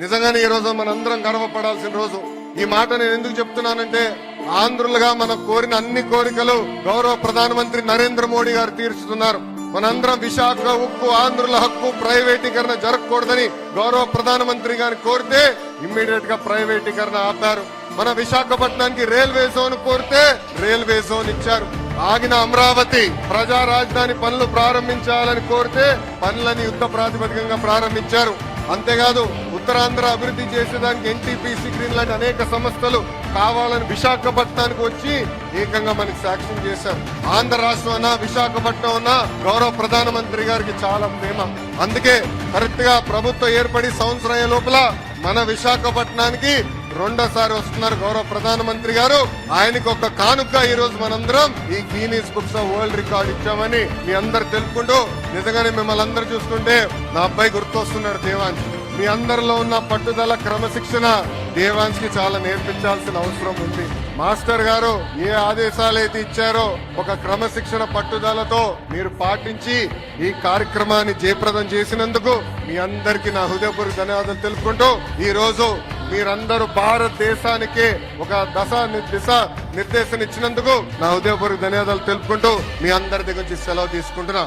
నిజంగానే ఈ రోజు మనందరం గర్వపడాల్సిన రోజు. ఈ మాట నేను ఎందుకు చెప్తున్నానంటే ఆంధ్రులుగా మనం కోరిన అన్ని కోరికలు గౌరవ ప్రధానమంత్రి నరేంద్ర మోడీ గారు తీర్చుతున్నారు. మనందరం విశాఖ ఉక్కు ఆంధ్రుల హక్కు ప్రైవేటీకరణ జరగకూడదని గౌరవ ప్రధానమంత్రి గారిని కోరితే ఇమ్మీడియట్గా ప్రైవేటీకరణ ఆపారు. మన విశాఖపట్నానికి రైల్వే జోన్ కోరితే రైల్వే జోన్ ఇచ్చారు. ఆగిన అమరావతి ప్రజా రాజధాని పనులు ప్రారంభించాలని కోరితే పనులని యుద్ధ ప్రాతిపదికంగా ప్రారంభించారు. అంతేకాదు ఉత్తరాంధ్ర అభివృద్ధి చేసేదానికి ఎన్టీపీసీ గ్రీన్ లాంటి అనేక సంస్థలు కావాలని విశాఖపట్నానికి వచ్చి ఏకంగా మనకి సాక్ష్యం చేశారు. ఆంధ్ర రాష్ట్రం అన్నా విశాఖపట్నం అన్నా గౌరవ ప్రధానమంత్రి గారికి చాలా ప్రేమ. అందుకే కరెక్ట్గా ప్రభుత్వం ఏర్పడి సంవత్సరం అయ్యే లోపల మన విశాఖపట్నానికి రెండోసారి వస్తున్నారు గౌరవ ప్రధానమంత్రి గారు. ఆయనకు ఒక కానుక ఈ రోజు మనందరం ఈ Guinness books of world record ఇచ్చామని మీ అందరు తెలుపుకుంటూ నిజంగానే మిమ్మల్ని అందరు చూస్తుంటే నా అబ్బాయి గుర్తొస్తున్నాడు దేవాంశ్. మీ అందరిలో ఉన్న పట్టుదల క్రమశిక్షణ దేవాన్స్కి చాలా నేర్పించాల్సిన అవసరం ఉంది. మాస్టర్ గారు ఏ ఆదేశాలు అయితే ఇచ్చారో ఒక క్రమశిక్షణ పట్టుదలతో మీరు పాటించి ఈ కార్యక్రమాన్ని జయప్రదం చేసినందుకు మీ అందరికీ నా హృదయపూర్వక ధన్యవాదాలు తెలుపుకుంటూ ఈ రోజు మీరందరూ భారతదేశానికి ఒక దశ దిశ నిర్దేశం ఇచ్చినందుకు నా హృదయపూర్వక ధన్యవాదాలు తెలుపుకుంటూ మీ అందరి దగ్గర నుంచి సెలవు తీసుకుంటున్నా.